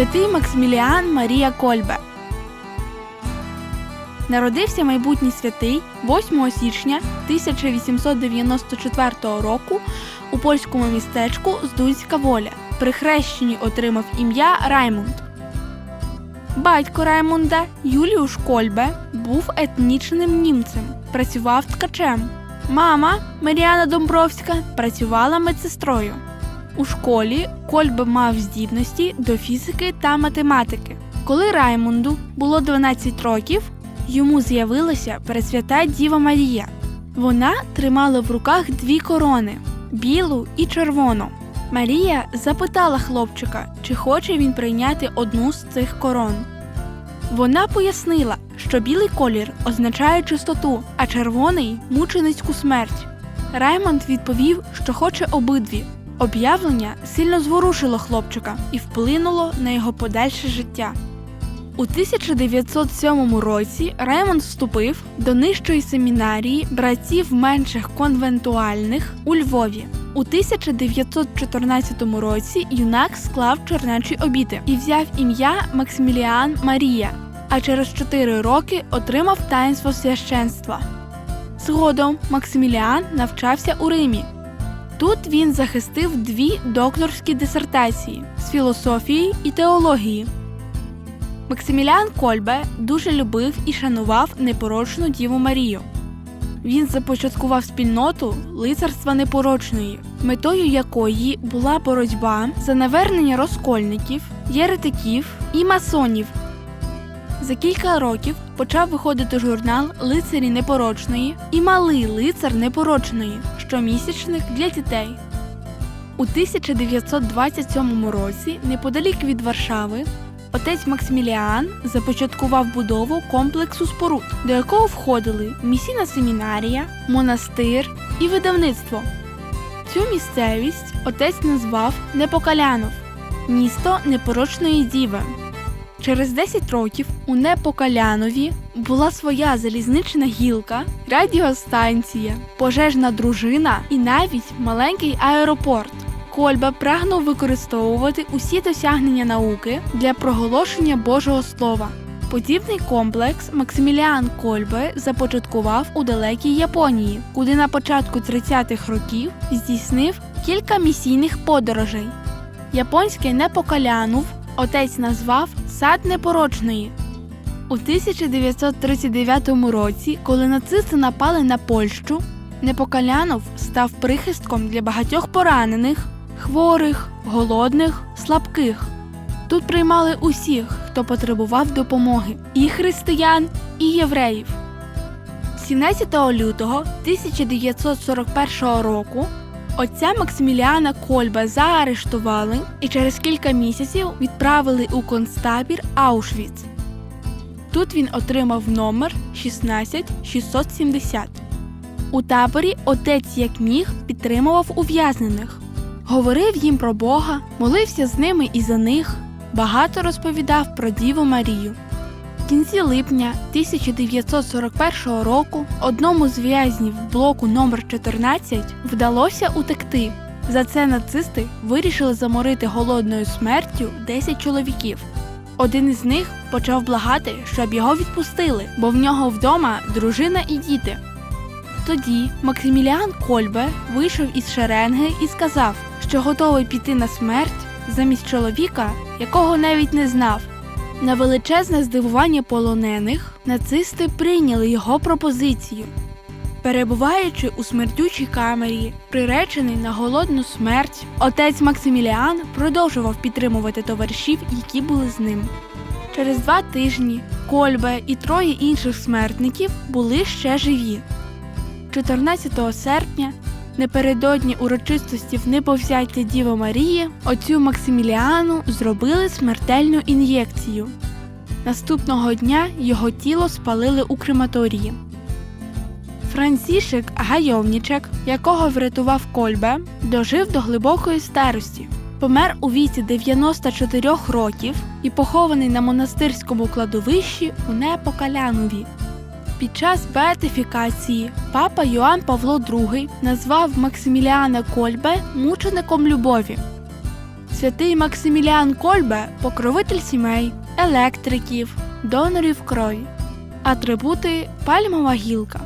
Святий Максиміліан Марія Кольбе. Народився майбутній святий 8 січня 1894 року у польському містечку Здуйська воля. При хрещенні отримав ім'я Раймунд. Батько Раймунда Юліуш Кольбе був етнічним німцем, працював ткачем. Мама Маріана Домбровська працювала медсестрою. У школі Кольбе мав здібності до фізики та математики. Коли Раймунду було 12 років, йому з'явилася Пресвята Діва Марія. Вона тримала в руках дві корони білу і червону. Марія запитала хлопчика, чи хоче він прийняти одну з цих корон. Вона пояснила, що білий колір означає чистоту, а червоний мученицьку смерть. Раймонд відповів, що хоче обидві. Об'явлення сильно зворушило хлопчика і вплинуло на його подальше життя. У 1907 році Раймонд вступив до нижчої семінарії братів менших конвентуальних у Львові. У 1914 році юнак склав чернечі обіти і взяв ім'я Максиміліан Марія, а через 4 роки отримав таїнство священства. Згодом Максиміліан навчався у Римі. Тут він захистив дві докторські дисертації з філософії і теології. Максиміліан Кольбе дуже любив і шанував непорочну Діву Марію. Він започаткував спільноту лицарства непорочної, метою якої була боротьба за навернення розкольників, єретиків і масонів. За кілька років почав виходити журнал Лицарі непорочної і Малий лицар непорочної щомісячних для дітей. У 1927 році, неподалік від Варшави, отець Максиміліан започаткував будову комплексу споруд, до якого входили місійна семінарія, монастир і видавництво. Цю місцевість отець назвав Непокалянов місто непорочної діви. Через 10 років у Непокалянові була своя залізнична гілка, радіостанція, пожежна дружина і навіть маленький аеропорт. Кольба прагнув використовувати усі досягнення науки для проголошення Божого Слова. Подібний комплекс Максиміліан Кольбе започаткував у далекій Японії, куди на початку 30-х років здійснив кілька місійних подорожей. Японський Непокалянув отець назвав Сад непорочної. У 1939 році, коли нацисти напали на Польщу, Непокалянов став прихистком для багатьох поранених, хворих, голодних, слабких. Тут приймали усіх, хто потребував допомоги і християн, і євреїв. 17 лютого 1941 року отця Максиміліана Кольба заарештували і через кілька місяців відправили у концтабір Аушвіц. Тут він отримав номер 16670. У таборі отець як міг підтримував ув'язнених, говорив їм про Бога, молився з ними і за них, багато розповідав про Діву Марію. Кінці липня 1941 року одному з в'язнів блоку номер 14 вдалося утекти. За це нацисти вирішили заморити голодною смертю 10 чоловіків. Один із них почав благати, щоб його відпустили, бо в нього вдома дружина і діти. Тоді Максиміліан Кольбе вийшов із шеренги і сказав, що готовий піти на смерть замість чоловіка, якого навіть не знав. На величезне здивування полонених нацисти прийняли його пропозицію. Перебуваючи у смертючій камері, приречений на голодну смерть, отець Максиміліан продовжував підтримувати товаришів, які були з ним. Через два тижні Кольбе і троє інших смертників були ще живі. 14 серпня, напередодні урочистості в неповзяття Діви Марії, отцю Максиміліану зробили смертельну ін'єкцію. Наступного дня його тіло спалили у крематорії. Францішек Гайовнічек, якого врятував Кольбе, дожив до глибокої старості. Помер у віці 94 років і похований на монастирському кладовищі у Непокалянові. Під час беатифікації папа Йоанн Павло II назвав Максиміліана Кольбе мучеником любові. Святий Максиміліан Кольбе покровитель сімей, електриків, донорів крові, атрибути пальмова гілка.